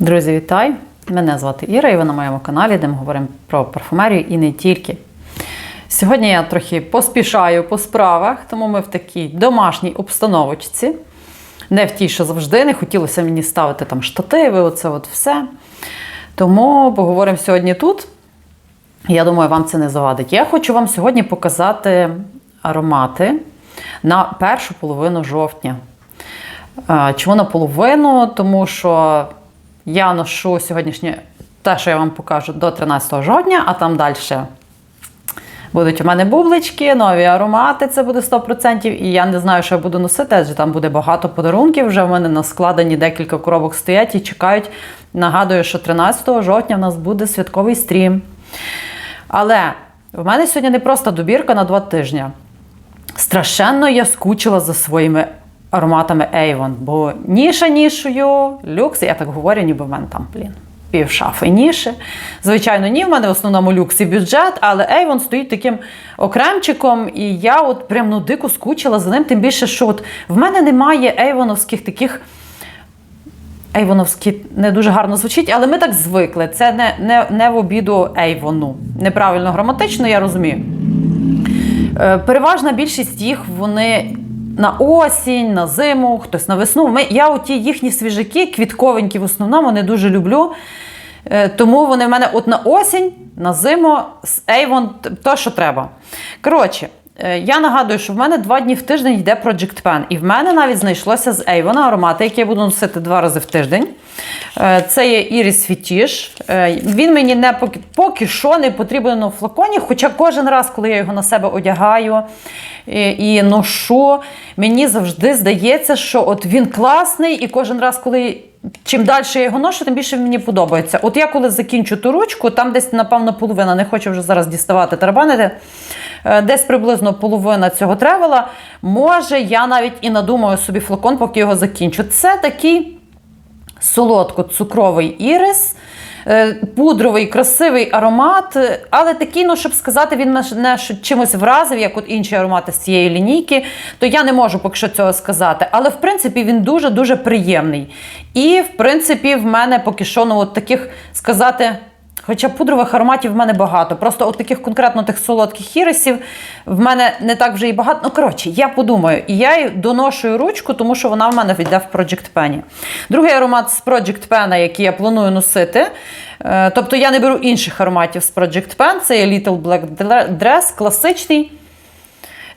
Друзі, вітаю! Мене звати Іра, і ви на моєму каналі, де ми говоримо про парфумерію і не тільки. Сьогодні я трохи поспішаю по справах, тому ми в такій домашній обстановочці. Не в тій, що завжди, не хотілося мені ставити там штативи, оце от все. Тому поговоримо сьогодні тут. Я думаю, вам це не завадить. Я хочу вам сьогодні показати аромати на першу половину жовтня. Чому наполовину? Тому що я ношу сьогоднішнє те, що я вам покажу до 13 жовтня, а там далі будуть у мене бублички, нові аромати, це буде 100%. І я не знаю, що я буду носити, адже там буде багато подарунків. Вже в мене на складені декілька коробок стоять і чекають. Нагадую, що 13 жовтня в нас буде святковий стрім. Але в мене сьогодні не просто добірка на два тижні. Страшенно я скучила за своїми ароматами Avon, бо ніша нішою, люкс, я так говорю, ніби в мене там, блін, пів шафи ніші. Звичайно, ні, в мене в основному люкс і бюджет, але Avon стоїть таким окремчиком, і я от прям ну дико скучила за ним, тим більше, що от в мене немає ейвоновських таких. Ейвоновський не дуже гарно звучить, але ми так звикли. Це не, не, не в обіду Ейвону. Неправильно граматично, я розумію. Е, Переважна більшість їх вони на осінь, на зиму, хтось на весну. Ми, я оті їхні свіжаки, квітковенькі в основному, не дуже люблю. Е, Тому вони в мене от на осінь, на зиму, з Avon, то, що треба. Коротше, я нагадую, що в мене два дні в тиждень йде Project Pen. І в мене навіть знайшлося з Avon аромати, які я буду носити два рази в тиждень. Е, Це є Iris Fetish. Е, Він мені не поки, поки що не потрібен у флаконі, хоча кожен раз, коли я його на себе одягаю і, ношу, мені завжди здається, що от він класний, і кожен раз, коли. Чим далі я його ношу, тим більше мені подобається. От я коли закінчу ту ручку, там десь, напевно, половина, не хочу вже зараз діставати тарабанити, е, десь приблизно половина цього тревела. Може, я навіть і надумаю собі флакон, поки його закінчу. Це такий солодко-цукровий ірис, е, пудровий, красивий аромат, е, але такий, ну, щоб сказати, він мене чимось вразив, як от інші аромати з цієї лінійки, то я не можу поки що цього сказати. Але в принципі він дуже-дуже приємний. І, в принципі, в мене поки що ну, от таких сказати. Хоча пудрових ароматів в мене багато. Просто от таких конкретно тих солодких ірисів в мене не так вже і багато. Ну, коротше, я подумаю. І я й доношую ручку, тому що вона в мене війде в Project Pen. Другий аромат з Project Pen, який я планую носити. е, Тобто я не беру інших ароматів з Project Pen. Це є Little Black Dress, класичний.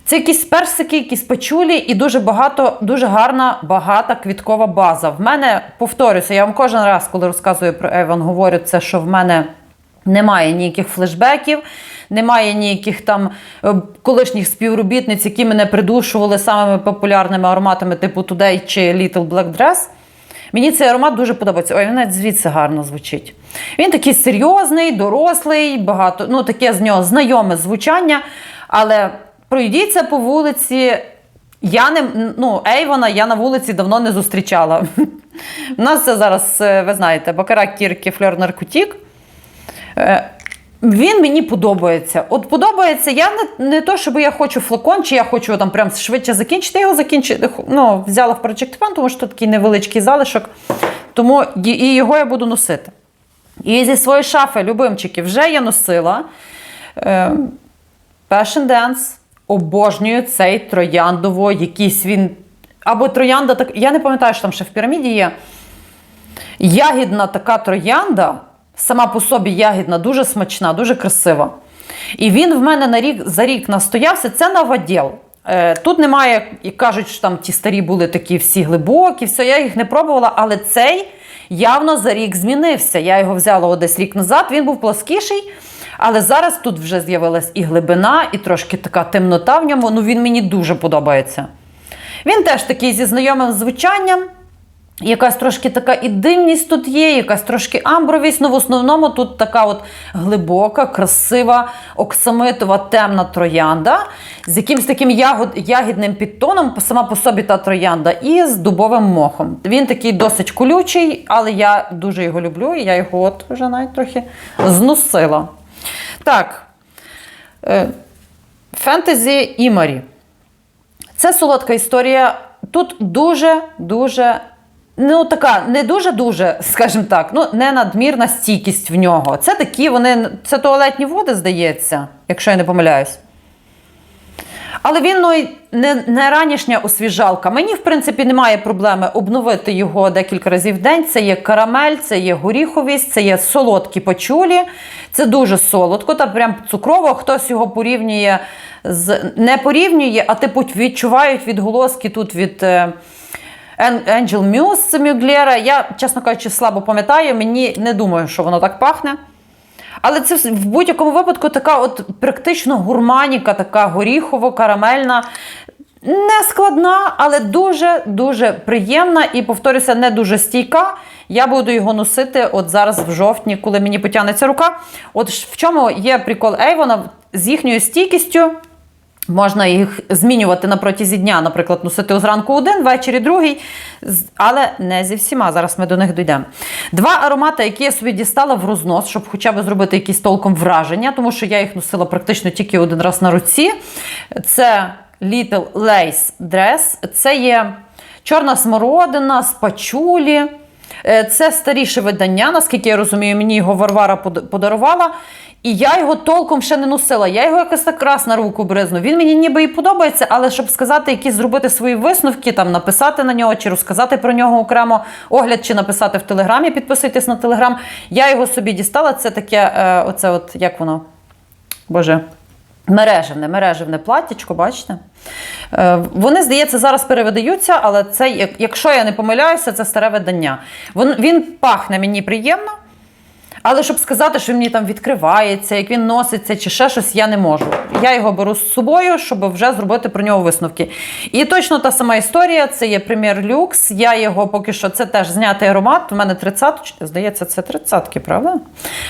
Це якісь персики, якісь пачулі і дуже багато, дуже гарна, багата квіткова база. В мене, повторюся, я вам кожен раз, коли розказую про Avon, говорю це, що в мене немає ніяких флешбеків, немає ніяких там е, колишніх співробітниць, які мене придушували самими популярними ароматами, типу Today чи Little Black Dress. Мені цей аромат дуже подобається. Ой, він навіть звідси гарно звучить. Він такий серйозний, дорослий, багато, ну таке з нього знайоме звучання, але пройдіться по вулиці. Я не ну, Ейвона я на вулиці давно не зустрічала. У нас це зараз, е, ви знаєте, Бакарак Кірки Флер Наркотік. Е, Він мені подобається. От подобається, я не, не то, щоб я хочу флакон, чи я хочу там прям швидше закінчити. Його закінчити, ну, взяла в Project Pen, тому що тут такий невеличкий залишок. Тому і його я буду носити. І зі своєї шафи, любимчики, вже я носила. Е, Passion Dance. Обожнюю цей трояндово, якийсь він. Або троянда, так. Я не пам'ятаю, що там ще в піраміді є. Ягідна така троянда, сама по собі ягідна, дуже смачна, дуже красива. І він в мене на рік, за рік настоявся. Це новоділ. Е, Тут немає, і кажуть, що там ті старі були такі всі глибокі, все, я їх не пробувала, але цей явно за рік змінився. Я його взяла десь рік назад, він був плоскіший, але зараз тут вже з'явилась і глибина, і трошки така темнота в ньому. Ну він мені дуже подобається. Він теж такий зі знайомим звучанням. Якась трошки така і димність тут є, якась трошки амбровість. Ну, в основному тут така от глибока, красива, оксамитова, темна троянда з якимось таким ягод, ягідним підтоном, сама по собі та троянда, і з дубовим мохом. Він такий досить колючий, але я дуже його люблю, і я його от вже навіть трохи зносила. Так. е, Фентезі Імарі. Це солодка історія. Тут дуже-дуже Ну, така не дуже-дуже, скажімо так, ну не надмірна стійкість в нього. Це такі вони, це туалетні води, здається, якщо я не помиляюсь. Але він ну, не, не ранішня освіжалка. Мені, в принципі, немає проблеми обновити його декілька разів в день. Це є карамель, це є горіховість, це є солодкі пачулі. Це дуже солодко, та прям цукрово. Хтось його порівнює з не порівнює, а типу відчувають відголоски тут від. е, Ен- Angel Muse Мюглера. Я, чесно кажучи, слабо пам'ятаю. Мені не думаю, що воно так пахне. Але це в будь-якому випадку така от практично гурманіка, така горіхово-карамельна. Не складна, але дуже-дуже приємна і, повторюся, не дуже стійка. Я буду його носити от зараз в жовтні, коли мені потягнеться рука. От в чому є прикол Ейвона з їхньою стійкістю. Можна їх змінювати на протязі дня, наприклад, носити зранку один, ввечері другий, але не зі всіма. Зараз ми до них дійдемо. Два аромати, які я собі дістала в рознос, щоб хоча б зробити якісь толком враження, тому що я їх носила практично тільки один раз на руці. Це Little Lace Dress. Це є чорна смородина з пачулі. Е, Це старіше видання, наскільки я розумію, мені його Варвара подарувала. І я його толком ще не носила. Я його якось так раз на руку бризну. Він мені ніби і подобається, але щоб сказати, якісь зробити свої висновки, там написати на нього чи розказати про нього окремо огляд, чи написати в телеграмі, підписуйтесь на телеграм. Я його собі дістала. Це таке, е, оце от як воно. Боже. Мережевне, мережевне платтячко, бачите? Е, Вони, здається, зараз перевидаються, але це, якщо я не помиляюся, це старе видання. Він, він пахне мені приємно, але щоб сказати, що він мені там відкривається, як він носиться чи ще щось, я не можу. Я його беру з собою, щоб вже зробити про нього висновки. І точно та сама історія, це є прем'єр люкс. Я його поки що, це теж знятий аромат. У мене 30, здається, це 30-ки, правда?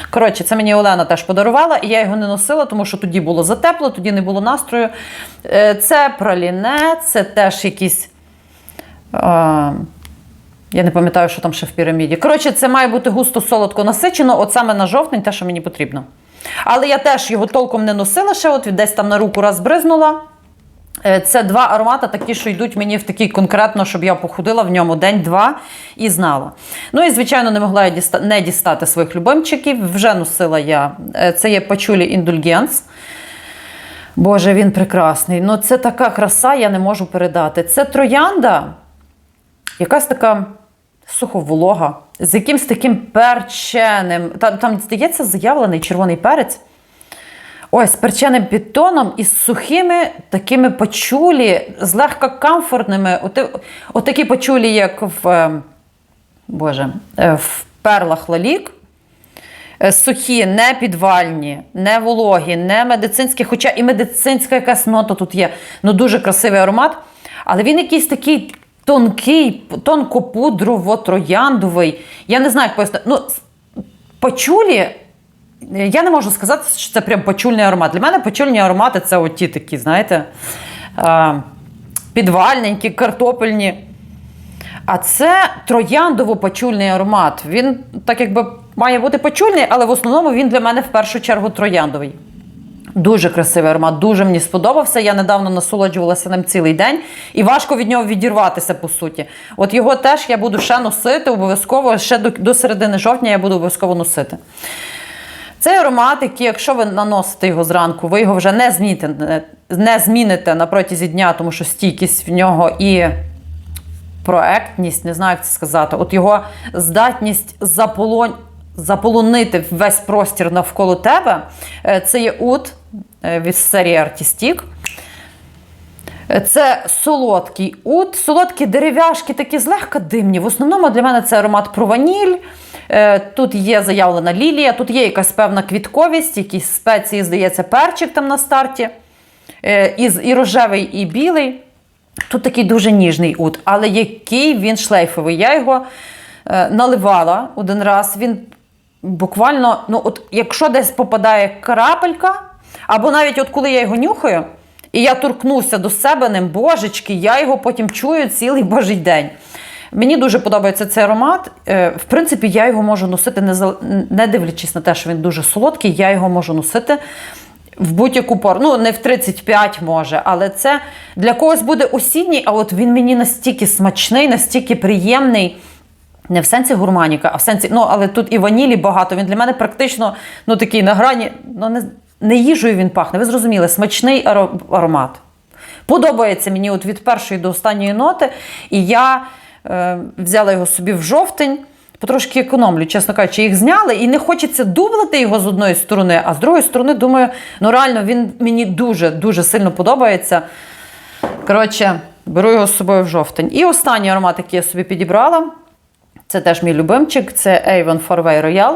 Коротше, це мені Олена теж подарувала, і я його не носила, тому що тоді було затепло, тоді не було настрою. Е, Це праліне, це теж якісь. Я не пам'ятаю, що там ще в піраміді. Коротше, це має бути густо солодко насичено, от саме на жовтень, те, що мені потрібно. Але я теж його толком не носила ще, от десь там на руку раз бризнула. Е, Це два аромати, такі, що йдуть мені в такий конкретно, щоб я походила в ньому день-два і знала. Ну і, звичайно, не могла я діста- не дістати своїх любимчиків. Вже носила я. Е, Це є Пачулі Індульгенс. Боже, він прекрасний. Ну, це така краса, я не можу передати. Це троянда, якась така суховолога, з якимсь таким перченим. Там, там здається, заявлений червоний перець. Ось з перченим підтоном і з сухими такими пачулі, злегка комфортними. Отакі пачулі, як в, е, Боже, е, в перлах лалік. Е, Сухі, не підвальні, не вологі, не медицинські, хоча і медицинська якась нота тут є. Ну дуже красивий аромат. Але він якийсь такий тонкий, тонкопудрово-трояндовий. Я не знаю, як пояснити. Ну, пачулі, я не можу сказати, що це прям пачульний аромат. Для мене пачульні аромати це оті такі, знаєте, підвальненькі, картопельні. А це трояндово-пачульний аромат. Він так якби має бути пачульний, але в основному він для мене в першу чергу трояндовий. Дуже красивий аромат, дуже мені сподобався. Я недавно насолоджувалася ним цілий день, і важко від нього відірватися, по суті. От його теж я буду ще носити, обов'язково ще до, до середини жовтня я буду обов'язково носити. Цей аромат, який, якщо ви наносите його зранку, ви його вже не зміните, не зміните на протязі дня, тому що стійкість в нього і проектність, не знаю, як це сказати. От його здатність заполон... заполонити весь простір навколо тебе. Е, Це є ут е, від серії Artistic. Е, Це солодкий ут, солодкі дерев'яшки, такі злегка димні. В основному для мене це аромат про ваніль. Тут є заявлена лілія, тут є якась певна квітковість, якісь спеції, здається, перчик там на старті. І, рожевий, і білий. Тут такий дуже ніжний ут, але який він шлейфовий. Я його наливала один раз. Він буквально, ну, от якщо десь попадає крапелька, або навіть от коли я його нюхаю, і я торкнуся до себе ним, божечки, я його потім чую цілий божий день. Мені дуже подобається цей аромат. Е, В принципі, я його можу носити, не, не дивлячись на те, що він дуже солодкий, я його можу носити в будь-яку пору. Ну, не в 35 може, але це для когось буде осінній, а от він мені настільки смачний, настільки приємний. Не в сенсі гурманіка, а в сенсі, ну але тут і ванілі багато. Він для мене практично ну такий на грані. Ну не, не їжею він пахне. Ви зрозуміли, смачний аромат. Подобається мені от від першої до останньої ноти. І я е, взяла його собі в жовтень. Потрошки економлю, чесно кажучи, їх зняли, і не хочеться дублати його з одної сторони, а з другої сторони, думаю, ну реально він мені дуже дуже сильно подобається. Коротше, беру його з собою в жовтень. І останній аромат, який я собі підібрала, це теж мій любимчик, це Avon Farway Royal.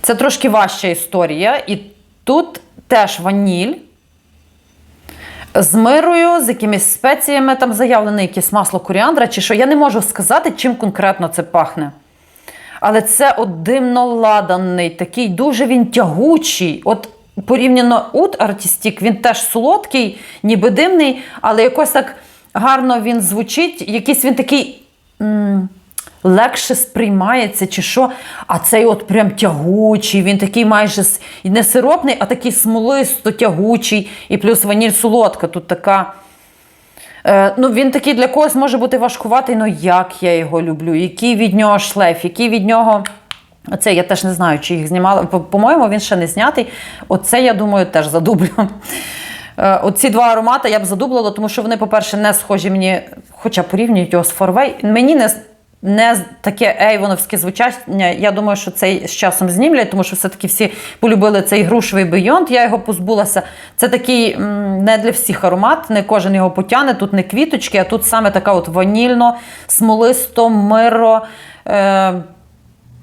Це трошки важча історія. І тут теж ваніль з мирою, з якимись спеціями, там заявлене якесь масло коріандра, чи що. Я не можу сказати, чим конкретно це пахне. Але це от димно-ладаний, такий дуже він тягучий. От порівняно ут артістік, він теж солодкий, ніби димний, але якось так гарно він звучить. Якийсь він такий. м, Легше сприймається, чи що, а цей от прям тягучий, він такий майже не сиропний, а такий смолисто тягучий, і плюс ваніль солодка. Тут така. Е, ну, він такий для когось може бути важкуватий, але як я його люблю, який від нього шлейф, який від нього. Оце я теж не знаю, чи їх знімали. По- По-моєму, він ще не знятий. Оце, я думаю, теж задублю. Е, Оці два аромати я б задублила, тому що вони, по-перше, не схожі мені, хоча порівнюють його з Форвей. Мені не, не таке ейвоновське звучання. Я думаю, що це з часом знімлять, тому що все-таки всі полюбили цей грушевий бейонт, Я його позбулася. Це такий не для всіх аромат, не кожен його потягне. Тут не квіточки, а тут саме така от ванільно, смолисто, миро. Е,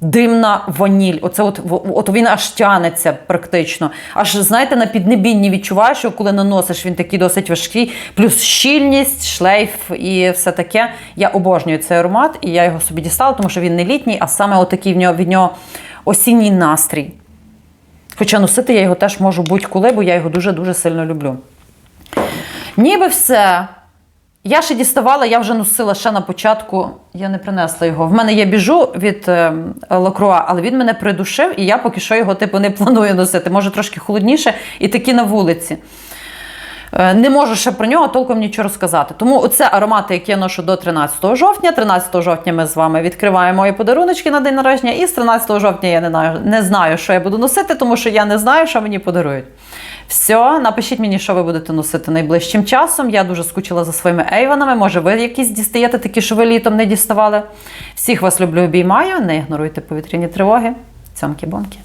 Димна ваніль. Оце от, от він аж тянеться практично. Аж знаєте, на піднебінні відчуваєш, що коли наносиш, він такий досить важкий. Плюс щільність, шлейф і все таке. Я обожнюю цей аромат, і я його собі дістала, тому що він не літній, а саме отакий в нього, від нього осінній настрій. Хоча носити я його теж можу будь-коли, бо я його дуже-дуже сильно люблю. Ніби все. Я ще діставала, я вже носила ще на початку. Я не принесла його. В мене є біжу від е, Лакруа, але він мене придушив, і я поки що його типу не планую носити. Може трошки холодніше і такі на вулиці. Е, Не можу ще про нього толком нічого розказати. Тому це аромати, які я ношу до 13 жовтня. 13 жовтня ми з вами відкриваємо мої подаруночки на день народження. І з 13 жовтня я не знаю, не знаю, що я буду носити, тому що я не знаю, що мені подарують. Все, напишіть мені, що ви будете носити найближчим часом. Я дуже скучила за своїми ейванами. Може, ви якісь дістаєте такі, що ви літом не діставали. Всіх вас люблю, обіймаю. Не ігноруйте повітряні тривоги. Цьомки-бомки.